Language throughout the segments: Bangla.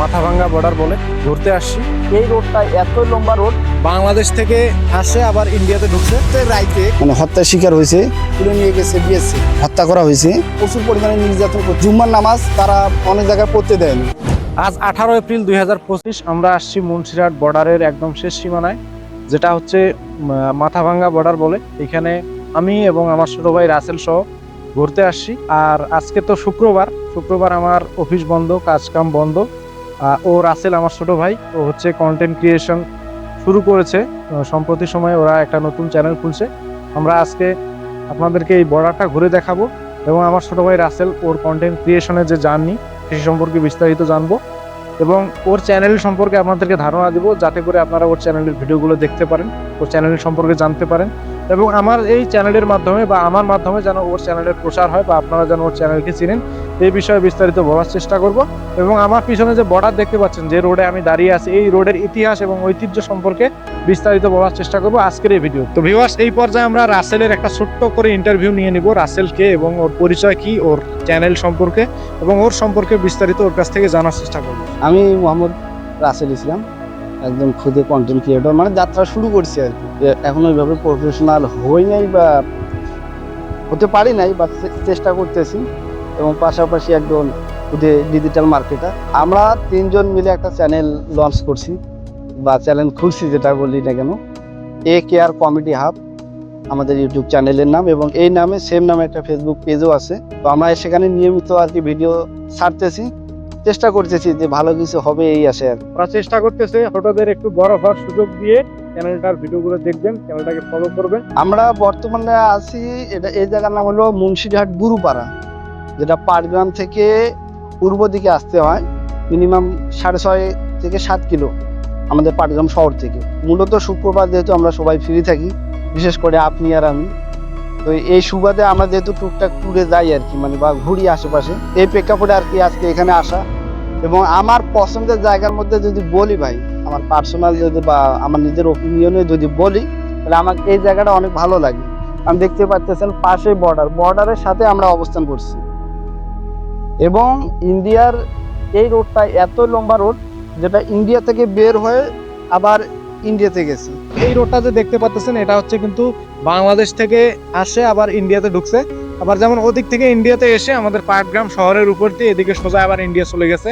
মাথাভাঙ্গা বর্ডার বলে ঘুরতে আসছি। এই রোডটা এত লম্বা রোড বাংলাদেশ থেকে আসে আবার ইন্ডিয়াতে ঢুকছে। রাইতে মানে হত্যার শিকার হয়েছে। তুলে নিয়ে গেছে বিএসসি হত্যা করা হয়েছে। প্রচুর পরিমাণে নির্যাতন করছে। জুম্মার নামাজ তারা অনেক জায়গায় পড়তে দেয়নি আজ আঠারো এপ্রিল দুই হাজার পঁচিশ আমরা আসছি মুন্সিরহাট বর্ডারের একদম শেষ সীমানায় যেটা হচ্ছে মাথাভাঙ্গা বর্ডার বলে। এখানে আমি এবং আমার ছোট ভাই রাসেল সহ ঘুরতে আসছি। আর আজকে তো শুক্রবার। শুক্রবার আমার অফিস বন্ধ কাজকাম বন্ধ। ও রাসেল আমার ছোট ভাই। ও হচ্ছে কন্টেন্ট ক্রিয়েশন শুরু করেছে। সম্প্রতি সময়ে ওরা একটা নতুন চ্যানেল খুলছে। আমরা আজকে আপনাদেরকে এই বর্ডারটা ঘুরে দেখাবো এবং আমার ছোট ভাই রাসেল ওর কন্টেন্ট ক্রিয়েশনের যে জার্নি সেই সম্পর্কে বিস্তারিত জানব এবং ওর চ্যানেল সম্পর্কে আপনাদেরকে ধারণা দেবো, যাতে করে আপনারা ওর চ্যানেলের ভিডিওগুলো দেখতে পারেন, ওর চ্যানেল সম্পর্কে জানতে পারেন এবং আমার এই চ্যানেলের মাধ্যমে বা আমার মাধ্যমে যেন ওর চ্যানেলের প্রচার হয় বা আপনারা যেন ওর চ্যানেলকে চিনেন। এই বিষয়ে বিস্তারিত বলার চেষ্টা করব। এবং আমার পিছনে যে বর্ডার দেখতে পাচ্ছেন, যে রোডে আমি দাঁড়িয়ে আছি, এই রোডের ইতিহাস এবং ঐতিহ্য সম্পর্কে বিস্তারিত বলার চেষ্টা করব আজকের এই ভিডিও তো। ভিউয়ার্স এই পর্যায়ে আমরা রাসেলের একটা ছোট্ট করে ইন্টারভিউ নিয়ে নিব রাসেলকে এবং ওর পরিচয় কি, ওর চ্যানেল সম্পর্কে এবং ওর সম্পর্কে বিস্তারিত ওর কাছ থেকে জানার চেষ্টা করব। আমি মোহাম্মদ রাসেল ইসলাম, একদম খুদে কন্টেন্ট ক্রিয়েটর মানে যাত্রা শুরু করছি আর কি। এখন ওইভাবে প্রফেশনাল হই নাই বা হতে পারি নাই বা চেষ্টা করতেছি। এবং পাশাপাশি একজন খুদে ডিজিটাল মার্কেটার আমরা তিনজন মিলে একটা চ্যানেল লঞ্চ করছি বা চ্যানেল খুলছি যেটা বলি না কেন এ কেয়ার কমেডি হাব আমাদের ইউটিউব চ্যানেলের নাম এবং এই নামে সেম নামে একটা ফেসবুক পেজও আছে। তো আমরা সেখানে নিয়মিত আর কি ভিডিও ছাড়তেছি চেষ্টা করতেছি যে ভালো কিছু হবে এই আসে আর ওরা চেষ্টা করতেছে ছোটদের একটু বড় হওয়ার সুযোগ দিয়ে চ্যানেলটার ভিডিওগুলো দেখবেন চ্যানেলটাকে ফলো করবেন। আমরা বর্তমানে আছি এটা এই জায়গার নাম হলো মুন্সিরহাট গুরুপাড়া। যেটা পাটগ্রাম থেকে পূর্ব দিকে আসতে হয় মিনিমাম সাড়ে ছয় থেকে সাত কিলো আমাদের পাটগ্রাম শহর থেকে। মূলত শুক্রবার যেহেতু আমরা সবাই ফ্রি থাকি, বিশেষ করে আপনি আর আমি। তো এই সুবাদে আমরা যেহেতু টুকটাক ট্যুরে যাই আর কি মানে বা ঘুরি আশেপাশে, এই প্রেক্ষাপটে আর কি আজকে এখানে আসা। এবং আমার পছন্দের জায়গার মধ্যে যদি বলি ভাই, আমার পার্সোনাল যদি বা আমার নিজের ওপিনিয়নে যদি বলি, তাহলে আমাকে এই জায়গাটা অনেক ভালো লাগে। আমি দেখতে পাচ্ছেন, পাশে বর্ডার বর্ডারের সাথে আমরা অবস্থান করছি। এবং ইন্ডিয়ার এই রোডটা এত লম্বা রোড যেটা ইন্ডিয়া থেকে বের হয়ে আবার ইন্ডিয়াতে গেছি। এই রোডটা যে দেখতে পাচ্ছেন এটা হচ্ছে কিন্তু বাংলাদেশ থেকে আসে আবার ইন্ডিয়াতে ঢুকছে। আবার যেমন ওদিক থেকে ইন্ডিয়াতে এসে আমাদের পাটগ্রাম শহরের উপর দিয়ে এদিকে সোজা আবার ইন্ডিয়া চলে গেছে।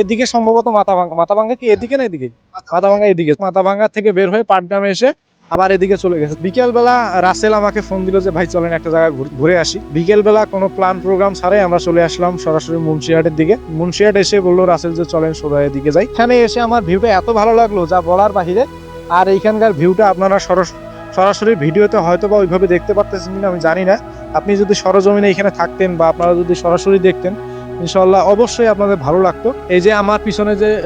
এদিকে সম্ভবত মাথাভাঙ্গা। মাথাভাঙ্গা কি এদিকে না এদিকে? মাথাভাঙ্গা এদিকে। মাথাভাঙ্গা থেকে বের হয়ে পাটগ্রামে এসে আবার এদিকে চলে গেছে। বিকেলবেলা রাসেল আমাকে ফোন দিল যে, ভাই, চলেন একটা জায়গায় ঘুরে আসি। বিকেলবেলা কোনো প্ল্যান প্রোগ্রাম ছাড়াই আমরা চলে আসলাম সরাসরি মুন্সিহাটের দিকে। মুন্সিহাট এসে বলল রাসেল যে, চলেন সোজা এদিকে যাই। এখানে এসে আমার ভিউটা এত ভালো লাগল, যা বলার বাহিরে। আর এইখানকার ভিউটা আপনারা সরাস- সরাসরি ভিডিওতে হয়তো বা ওইভাবে দেখতে পারতেছেন কিনা আমি জানি না। আপনি যদি সরজমিনে এখানে থাকতেন বা আপনারা যদি সরাসরি দেখতেন ইনশাল্লাহ অবশ্যই আপনাদের ভালো লাগতো। এই যে আমার পিছনে যে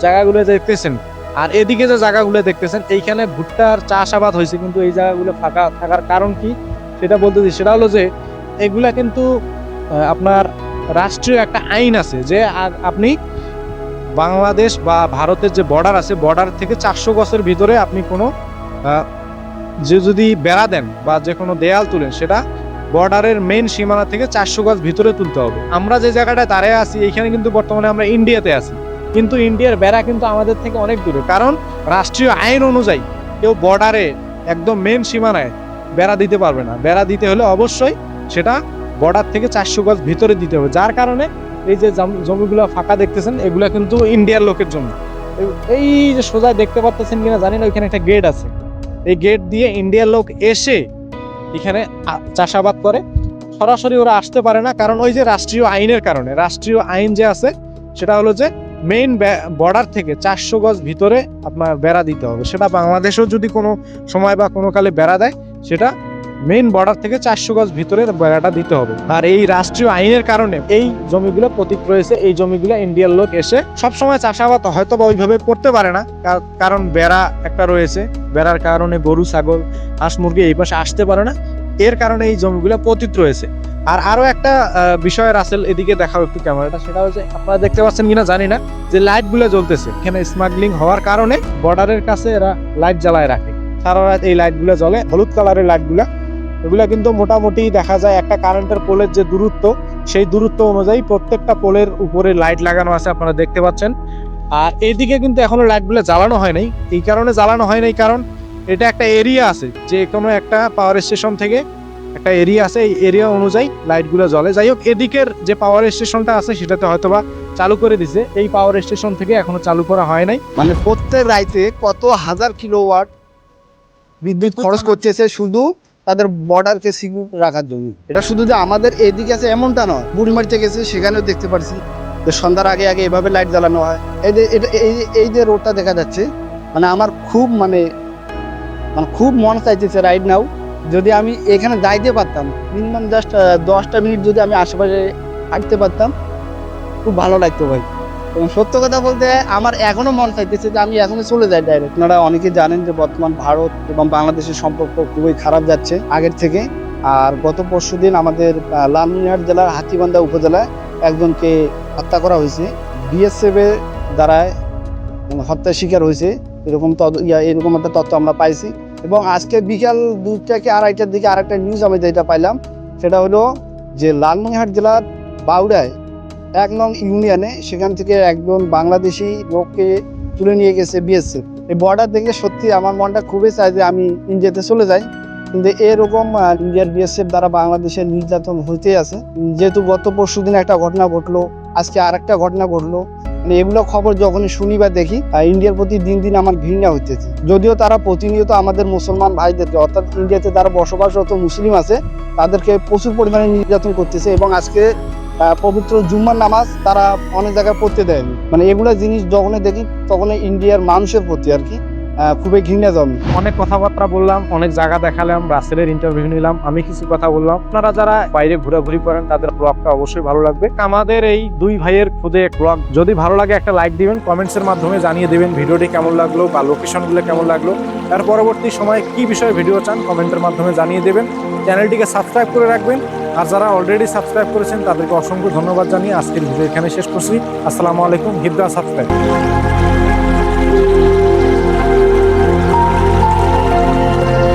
জায়গাগুলো দেখতেছেন আর এদিকে যে জায়গাগুলো দেখতেছেন, এইখানে ভুট্টার চাষাবাদ হয়েছে, কিন্তু এই জায়গাগুলো ফাঁকা থাকার কারণ কি? সেটা বলতে দিই সেটা হলো যে, এগুলা কিন্তু আপনার রাষ্ট্রীয় একটা আইন আছে যে আপনি বাংলাদেশ বা ভারতের যে বর্ডার আছে বর্ডার থেকে চারশো গছের ভিতরে আপনি কোনো যে যদি বেড়া দেন বা যে কোনো দেয়াল তুলেন, সেটা বর্ডারের মেন সীমানা থেকে চারশো গজ ভিতরে তুলতে হবে। আমরা যে জায়গাটায় দাঁড়িয়ে আছি, এইখানে কিন্তু বর্তমানে আমরা ইন্ডিয়াতে আছি। কিন্তু ইন্ডিয়ার বেড়া কিন্তু আমাদের থেকে অনেক দূরে। কারণ রাষ্ট্রীয় আইন অনুযায়ী কেউ বর্ডারে একদম মেন সীমানায় বেড়া দিতে পারবে না। বেড়া দিতে হলে অবশ্যই সেটা বর্ডার থেকে চারশো গজ ভিতরে দিতে হবে। যার কারণে এই যে জমিগুলো ফাঁকা দেখতেছেন, এগুলো কিন্তু ইন্ডিয়ার লোকের জন্য। এই- যে সোজা দেখতে পারতেছেন কিনা জানি না, ওইখানে একটা গেট আছে। এই গেট দিয়ে ইন্ডিয়ার লোক এসে এখানে চাষাবাদ করে। সরাসরি ওরা আসতে পারে না, কারণ ওই যে রাষ্ট্রীয় আইনের কারণে। রাষ্ট্রীয় আইন যে আছে, সেটা হলো যে মেইন বর্ডার থেকে চারশো গজ ভিতরে আপনার বেড়া দিতে হবে। সেটা বাংলাদেশেও যদি কোনো সময় বা কোনো কালে বেড়া দেয়, সেটা মেইন বর্ডার থেকে চারশো গজ ভিতরে বেড়াটা দিতে হবে। আর এই রাষ্ট্রীয় আইনের কারণে এই জমিগুলো প্রতীক রয়েছে, এই জমিগুলো ইন্ডিয়ার লোক এসে সব সময় চাষাবাদ হয়তো বা ওইভাবে করতে পারে না, কার- কারণ বেড়া একটা রয়েছে, বেড়ার কারণে গরু, ছাগল, হাঁস, মুরগি এই পাশে আসতে পারে না। এর কারণে এই জমিগুলো পতিত রয়েছে। আর আরও একটা বিষয় রাসেল এদিকে দেখাও একটু ক্যামেরাটা, সেটা হচ্ছে আপনারা দেখতে পাচ্ছেন কিনা জানি না, যে লাইটগুলো জ্বলতেছে। এখানে স্মাগলিং হওয়ার কারণে বর্ডারের কাছে এরা লাইট জ্বালায় রাখে। সারা রাত এই লাইটগুলো জ্বলে, হলুদ কালারের লাইটগুলা এগুলা কিন্তু মোটামুটি দেখা যায় একটা কারেন্টের পোলের যে দূরত্ব, সেই দূরত্ব অনুযায়ী প্রত্যেকটা পোলের উপরে লাইট লাগানো আছে, আপনারা দেখতে পাচ্ছেন। আর এইদিকে কিন্তু এখনও লাইটগুলো জ্বালানো হয় নাই। এই কারণে জ্বালানো হয় নাই, কারণ এটা একটা এরিয়া আছে, যে কোনো একটা পাওয়ার স্টেশন থেকে একটা এরিয়া আছে এই এরিয়া অনুযায়ী লাইটগুলো জ্বলে। যাই হোক এদিকের যে পাওয়ার স্টেশনটা আছে সেটাতে হয়তোবা চালু করে দিছে। এই পাওয়ার স্টেশন থেকে এখনও চালু করা হয় নাই। মানে প্রত্যেক রাইতে কত হাজার কিলোওয়াট বিদ্যুৎ খরচ করতেছে শুধু তাদের বর্ডারকে সিকিউর রাখার জন্য। এটা শুধু যে আমাদের এদিকে আছে এমনটা নয় বুড়িমারিতে গেছে সেখানেও দেখতে পারছি। যে সন্ধ্যার আগে আগে এভাবে লাইট জ্বালানো হয়। এই যে এটা এই যে- এই যে রোডটা দেখা যাচ্ছে মানে আমার খুব মানে মানে খুব মন চাইতেছে রাইট নাও যদি আমি এখানে যাইতে পারতাম মিনিমাম জাস্ট দশটা মিনিট যদি আমি আশেপাশে হাঁটতে পারতাম খুব ভালো লাগতো ভাই। এবং সত্য কথা বলতে আমার এখনও মন চাইতেছে যে আমি এখনও চলে যাই ডাইরেক্ট আপনারা অনেকে জানেন যে বর্তমান ভারত এবং বাংলাদেশের সম্পর্ক খুবই খারাপ যাচ্ছে আগের থেকে। আর গত পরশু দিন আমাদের আহ, লালমনিরহাট জেলার হাতিবান্ধা উপজেলায় একজনকে হত্যা করা হয়েছে। বিএসএফ এর দ্বারায় হত্যার শিকার হয়েছে। এরকম ইয়া এরকম একটা তথ্য আমরা পাইছি। এবং আজকে বিকাল দুইটা কি আড়াইটার দিকে আরেকটা নিউজ আমি যেটা পাইলাম, সেটা হলো যে লালমনিরহাট জেলার বাউড়ায় এক নং ইউনিয়নে সেখান থেকে একজন বাংলাদেশি লোককে তুলে নিয়ে গেছে বিএসএফ এই বর্ডার দেখে সত্যি আমার মনটা খুবই চায় যে আমি ইন্ডিয়াতে চলে যাই। কিন্তু এরকম ইন্ডিয়ার বিএসএফ দ্বারা বাংলাদেশের নির্যাতন হইতে আছে। যেহেতু গত পরশু একটা ঘটনা ঘটলো, আজকে আর একটা ঘটনা ঘটলো। এগুলো খবর যখন শুনি বা দেখি ইন্ডিয়ার প্রতি দিন দিন আমার ঘৃণা হইতেছে। যদিও তারা প্রতিনিয়ত আমাদের মুসলমান ভাইদেরকে, অর্থাৎ ইন্ডিয়াতে যারা বসবাসরত মুসলিম আছে, তাদেরকে প্রচুর পরিমাণে নির্যাতন করতেছে এবং আজকে পবিত্র জুম্মার নামাজ তারা অনেক জায়গায় পড়তে দেয়নি। মানে এগুলো জিনিস যখনই দেখি, তখনই ইন্ডিয়ার মানুষের প্রতি আর কি খুবই ঘৃণা জন্মে অনেক কথাবার্তা বললাম, অনেক জায়গা দেখালাম, রাসেলের ইন্টারভিউ নিলাম, আমি কিছু কথা বললাম। আপনারা যারা বাইরে ঘোরাঘুরি করেন, তাদের ব্লগটা অবশ্যই ভালো লাগবে। আমাদের এই দুই ভাইয়ের খুদে ব্লগ যদি ভালো লাগে একটা লাইক দিবেন কমেন্টস এর মাধ্যমে জানিয়ে দিবেন ভিডিওটি কেমন লাগল বা লোকেশনগুলো কেমন লাগল। তার পরবর্তী সময়ে কি বিষয়ে ভিডিও চান কমেন্টের মাধ্যমে জানিয়ে দেবেন। চ্যানেলটিকে সাবস্ক্রাইব করে রাখবেন। আর যারা অলরেডি সাবস্ক্রাইব করেছেন, তাদেরকে অসংখ্য ধন্যবাদ জানিয়ে আজকের ভিডিও এখানে শেষ করছি। আসসালামু আলাইকুম হিদ্দা সাবস্ক্রাইব